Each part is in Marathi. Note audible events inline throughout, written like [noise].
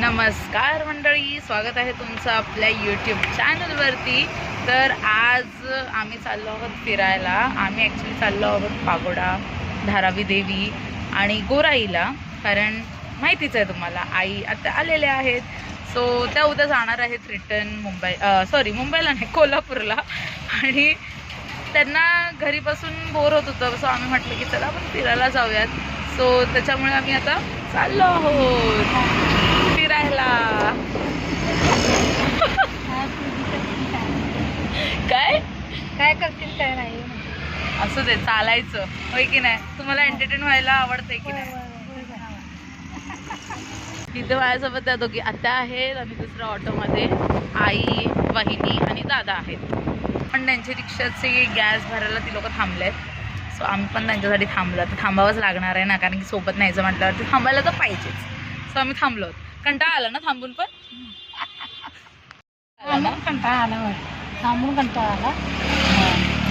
नमस्कार मंडळी स्वागत आहे तुमचं आपल्या यूट्यूब चॅनलवरती तर आज आम्ही चाललो आहोत फिरायला. आम्ही ॲक्च्युली चाललो आहोत पागोडा धारावी देवी आणि गोराईला. कारण माहितीच आहे तुम्हाला आई आता आलेल्या आहेत. सो त्या उद्या जाणार आहेत रिटर्न मुंबई सॉरी मुंबईला नाही कोल्हापूरला. आणि त्यांना घरी बसून बोर होत होतं. सो आम्ही म्हटलं की चला आपण फिरायला जाऊयात. सो त्याच्यामुळे आम्ही आता चाललो आहोत. फिरायला काय? काय करतील काय नाही. असं दे चालायचं. होय की नाही? तुम्हाला एंटरटेन व्हायला आवडतंय की नाही? तिथे माझ्यासोबत त्या दोघी आत्या आहेत आणि दुसऱ्या ऑटोमध्ये आई वहिनी आणि दादा आहेत. पण त्यांची रिक्षाचे गॅस भरायला ती लोक थांबलेत. सो आम्ही पण त्यांच्यासाठी थांबलो. तर थांबावंच लागणार आहे ना कारण की सोबत न्यायचं म्हटल्यावरती थांबायला तर पाहिजेच. सो आम्ही थांबलो कंटाळा आला ना थांबून पण? थांबून कंटाळा आला होय. थांबून कंटाळा आला.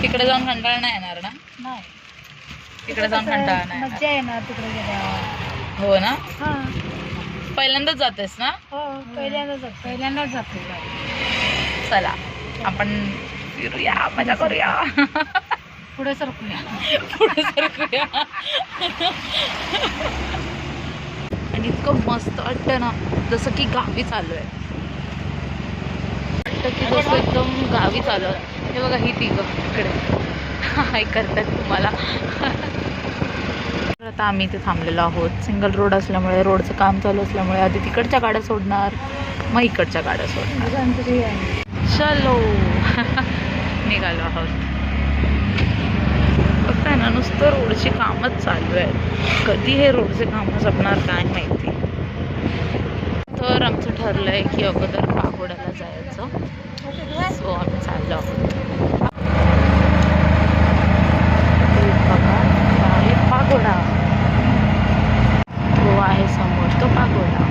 तिकडे जाऊन कंटाळा नाही येणार ना? नाही. तिकडे जाऊन कंटाळा नाही मज्जा येणार. तिकडे गेल्यावर. हो ना? हा. पहिल्यांदाच जातेस ना? हो पहिल्यांदाच जातो. पहिल्यांदाच जातो. चला आपण फिरूया मजा करूया. पुढे सरकूया. पुढे सरकूया. आणि इतकं मस्त वाटतं ना जसं की गावी चालू आहे वाटतं की जसं एकदम गावी चालू आहे हे बघा ही तिघं इकडे. हाय करतात तुम्हाला. आता आम्ही इथे थांबलेलो आहोत. सिंगल रोड असल्यामुळे रोडचं काम चालू असल्यामुळे आधी तिकडच्या गाड्या सोडणार मग इकडच्या गाड्या सोडणार. चलो. [laughs] निघालो आहोत. ना नुसतं रोडची कामच चालू आहे कधी हे रोडचे कामं संपणार काय माहिती? तर आमचं ठरलं आहे की अगोदर पागोड्याला जायचं. सो आम्ही चाललो आहोत. पागोडा. तो आहे समोर तो पागोडा.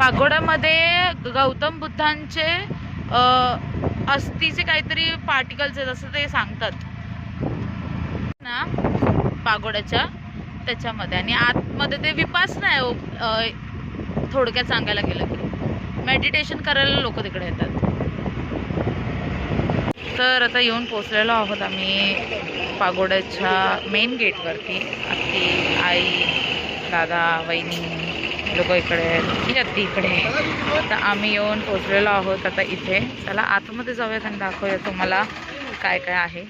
पागोड्यामध्ये गौतम बुद्धांचे अस्थिचे काहीतरी पार्टिकल्स आहेत असं ते सांगतात. ना पागोड्याच्या त्याच्यामध्ये. आणि आतमध्ये ते विपासना आहे हो, ओ, थोडक्यात सांगायला गेलं की. मेडिटेशन करायला लोक तिकडे येतात. तर आता येऊन पोचलेलो आहोत आम्ही पागोड्याच्या मेन गेटवरती आत्ती आई दादा वहिनी लोक इकडे आहेत. ही इकडे तर आम्ही येऊन पोचलेलो आहोत आता इथे. चला आतमध्ये जाऊयात आणि दाखवूया तुम्हाला काय काय आहे.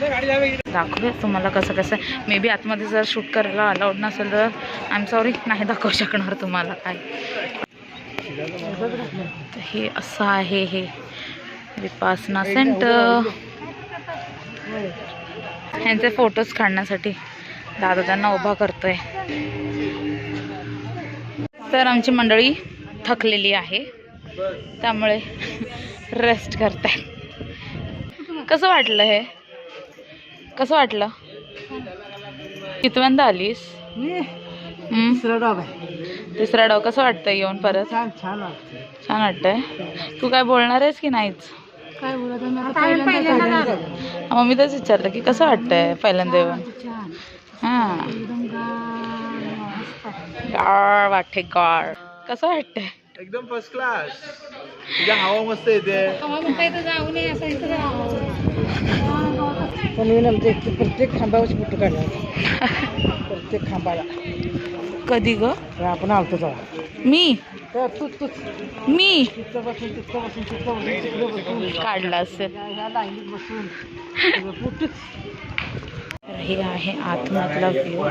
दाखवूया तुम्हाला कसं कसं मे बी आतमध्ये जर शूट करायला अलाउड नसेल तर आय एम सॉरी नाही दाखवू शकणार तुम्हाला काय हे असं आहे हे. विपासना सेंटर ह्यांचे फोटोज काढण्यासाठी दादा त्यांना उभा करतोय. तर आमची मंडळी थकलेली आहे. त्यामुळे रेस्ट करताय कसं वाटलं हे? कसं वाटलं? कितव्यांदा आलीस? हम्म? तिसरा डाव कसं वाटतं येऊन परत? छान छान वाटतं छान वाटतंय. तू काय बोलणार आहेस की नाहीच? काय बोलत आहे? मी आता मग मी तेच विचारलं की कसं वाटतंय पहिल्यांदा येऊन छान. हां. एकदम मस्त. गाळ वाटते गाळ कसं वाटतंय? एकदम फर्स्ट क्लास तुझ्या हवा मस्त येते. हवा जाऊ नये असं इथं. पण मी एक- प्रत्येक खांबावर फोटो काढला प्रत्येक खांबाला. कधी ग? आपण आलतो जाऊ मी? तर तू तू मी? तिथं बसून तिथं बसून तिथं बसून तिकडे बसून काढला असेल. या- या लाईनीत बसून. सगळं फोटोच. तर हे आहे आतमधला व्ह्यू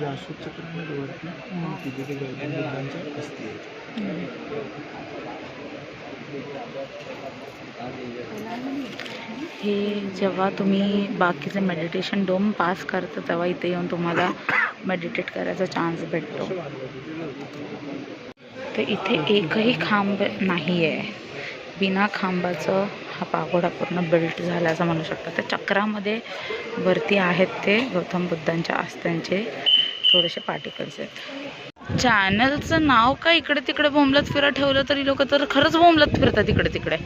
या अशोक चक्रामध्ये वरती तिथे ते गौतम बुद्धांच्या अस्थी आहेत हे जेव्हा तुम्ही बाकीचे मेडिटेशन डोम पास करता तेव्हा इथे येऊन तुम्हाला मेडिटेट करायचा चान्स भेटतो. तर इथे एकही खांब नाही आहे बिना खांबाचं हा पागोडा पूर्ण बिल्ट झाला असं म्हणू शकतो. तर चक्रामध्ये वरती आहेत ते गौतम बुद्धांच्या आस्थांचे थोडेसे पार्टिकल्स आहेत. चॅनलचं नाव का इकडे तिकडे बोंबलत फिरत ठेवलं तरी लोक तर खरंच बोंबलत फिरतात इकडे तिकडे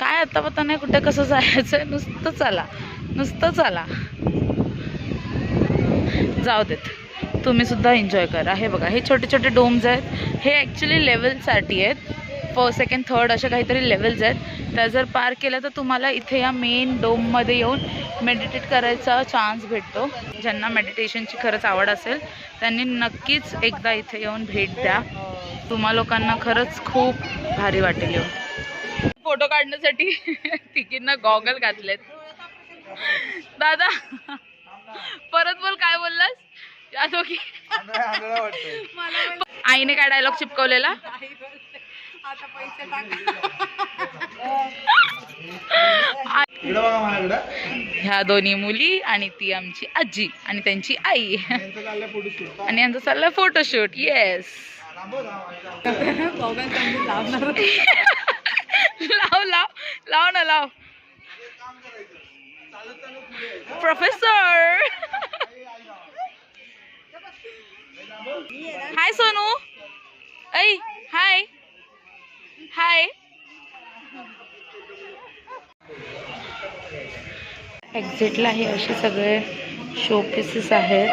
काय आता पता नाही कुठे कसं जायचं नुसतं चला. नुसतं चला. जाऊ देत. तुम्ही सुद्धा एन्जॉय करा. हे बघा हे छोटे छोटे डोम्स आहेत. हे ॲक्च्युली लेवलसाठी आहेत. फर्स्ट सेकंड थर्ड अशा काहीतरी लेवल्स आहेत. त्या जर पार केल्या तर तुम्हाला इथे या मेन डोममध्ये येऊन मेडिटेट करायचा चान्स भेटतो. ज्यांना मेडिटेशनची खरंच आवड असेल त्यांनी नक्कीच एकदा इथे येऊन भेट द्या. तुम्हा लोकांना खरंच खूप भारी वाटेल येऊन. फोटो काढण्यासाठी तिकींना गॉगल घातलेत. दादा परत बोल काय बोललास? या दोघी. आईने काय डायलॉग चिपकवलेला? ह्या दोन्ही मुली आणि ती आमची आजी आणि त्यांची आई. आणि यांचा चाललाय फोटोशूट येस लाव लाव लाव ना लाव. प्रोफेसर हाय सोनू ऐ हाय हाय एक्झिटला हे असे सगळे शो पीसेस आहेत.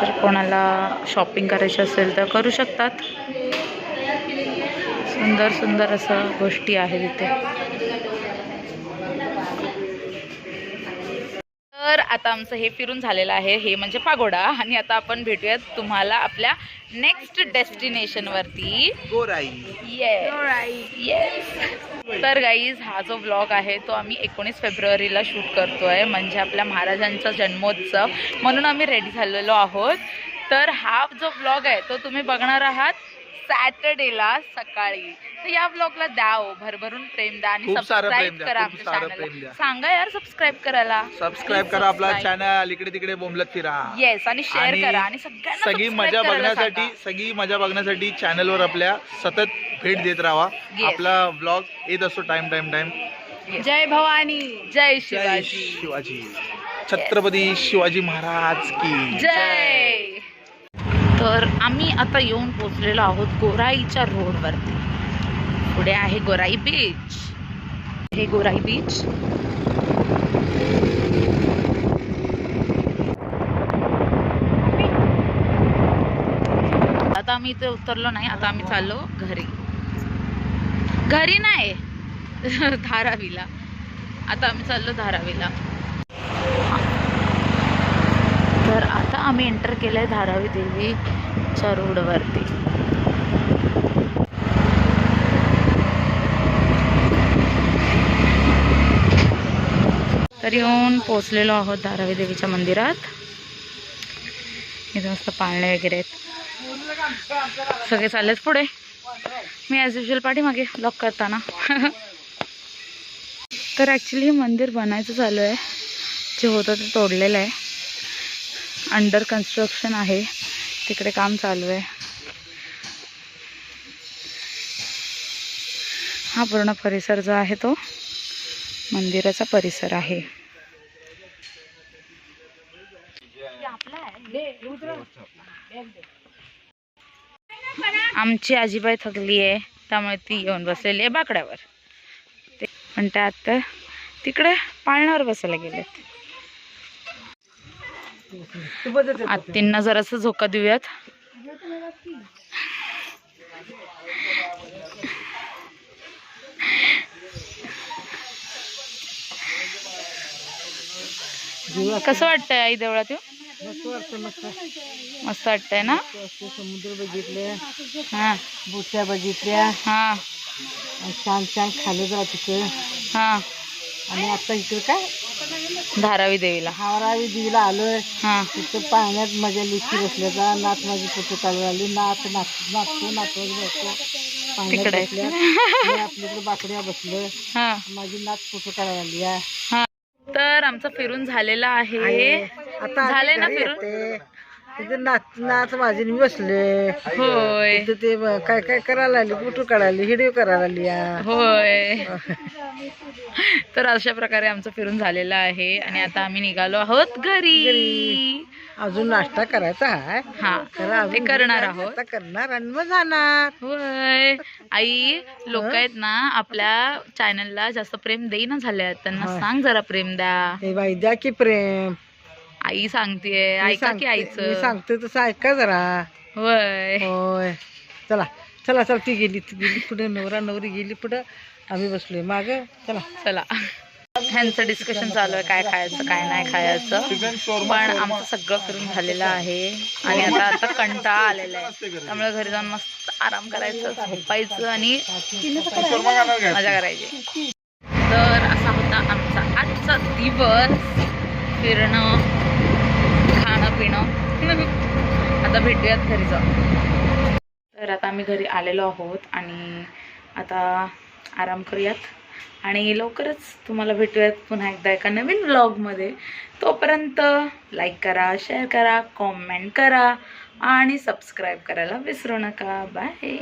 जर कोणाला शॉपिंग करायची असेल तर करू शकतात. सुंदर सुंदर असं गोष्टी आहेत इथे तर आता आमचं हे फिरून झालेलं आहे हे म्हणजे पागोडा. आणि आता आपण भेटूयात तुम्हाला आपल्या नेक्स्ट डेस्टिनेशनवरती गोराई. येस येस तर गाईज हा जो व्लॉग आहे तो आम्ही एकोणीस फेब्रुवारीला शूट करतोय. म्हणजे आपल्या महाराजांचा जन्मोत्सव. म्हणून आम्ही रेडी झालेलो आहोत. तर हा जो व्लॉग आहे तो तुम्ही बघणार आहात. सॅटर्डेला सकाळी. तर या व्लॉगला द्या हो, भरभरून प्रेम द्या आणि खूप सारं सबस्क्राईब द्या, करा खूप आमच्या सारं प्रेम चॅनलला द्या. सांगा यार सबस्क्राईब करायला. सबस्क्राईब करा आपला चॅनल इकडे तिकडे बोंबलत फिरा. येस आणि शेअर आणि करा आणि सगळ्यांना सगळी subscribe मजा करायला बघण्यासाठी सांगा. सगळी मजा बघण्यासाठी चॅनलवर आपल्या सतत भेट देत राहा. Yes. आपला ब्लॉग येत असतो टाइम टाइम टाइम Yes. जय भवानी जय शिवाजी. शिवाजी. छत्रपती शिवाजी महाराज की जय. तर आम्ही आता येऊन पोचलेलो आहोत गोराईच्या रोडवरती. पुढे आहे गोराई बीच. हे गोराई बीच. आता आम्ही इथे उतरलो नाही आता आम्ही चाललो घरी. घरी नाही धारावीला. आता आम्ही चाललो धारावीला तर आता आम्ही एंटर केलं आहे धारावी देवीच्या रोडवरती तर येऊन पोचलेलो आहोत धारावी देवीच्या मंदिरात. इथे मस्त पाळणे वगैरे आहेत. सगळे चाललेच पुढे. मी ॲज युजल पाठीमागे लॉक करताना. तर ॲक्च्युली हे मंदिर बनायचं चालू आहे. जे होतं ते तोडलेलं आहे. अंडर कन्स्ट्रक्शन आहे. तिकडे काम चालू आहे. हा पूर्ण परिसर जो आहे तो मंदिराचा परिसर आहे. आमची आजीबाई थकली आहे त्यामुळे ती येऊन बसलेली आहे बाकड्यावर. ते पण त्या तिकडे पाळण्यावर बसायला गेलेत. आत्तींना जरासं झोका देऊयात. कसं वाटतंय आई देवळात येऊन? मस्त वाटतं मस्त. मस्त वाटतंय ना? समुद्र बघितले. हां. बोट्या बघितल्या. हां. छान छान खाली जा तिथे. हां. आणि आता इकडे काय? धारावी देवीला. हावरावी दिवीला आलोय. हां. तिथं पाण्यात माझ्या लेखी बसल्याचा. नात माझी फोटो काढून आली. नात नाच नाचतो नाचवत बसतो पाण्यात तिकडे. बसल्या. मी आपल्याकडे बाकड्या बसलोय. हां. माझी नात फोटो काढायला आली आहे. हां. तर आमचं फिरून झालेलं आहे. आता आम्ही झालंय ना घरी फिरून? येते. तिथे नाच नाच माझी मी बसले. होय. तिथं ते ब- काय काय करायला आली फोटो काढायला व्हिडिओ करायला आली या. होय. तर अशा प्रकारे आमचं फिरून झालेलं आहे आणि आता आम्ही निघालो आहोत घरी. अजून नाश्ता करायचा आहे हा खरं ते अजून करणार आहोत. आता करणार आणि मग जाणार. होय. आई लोक आहेत ना आपल्या चॅनलला जास्त प्रेम देईना झाल्यात. त्यांना. सांग जरा प्रेम द्या. हे बाई द्या की प्रेम. आई सांगतेय मी ऐका की सांगते- मी आईचं. सांगते तसं ऐका जरा. वय होय. चला चला चला ती गेली ती गेली पुढे नवरा नवरी गेली पुढं आम्ही बसलोय. माग चला. चला. ह्यांचं डिस्कशन चालू आहे काय खायचं काय नाही खायचं. पण आमचं सगळं फिरून झालेलं आहे. आणि आता आता कंटाळा आलेला आहे. त्यामुळे घरी जाऊन मस्त आराम करायचं झोपायचं आणि मजा करायची. तर असा होता आमचा आजचा दिवस. फिरणं. पिणं आता भेटूयात घरी जाऊ तर आता आम्ही घरी आलेलो आहोत आणि आता आराम करूयात. आणि लवकरच तुम्हाला भेटूयात पुन्हा एकदा एका नवीन व्लॉगमध्ये तोपर्यंत लाईक करा शेअर करा कॉमेंट करा आणि सबस्क्राईब करायला विसरू नका. बाय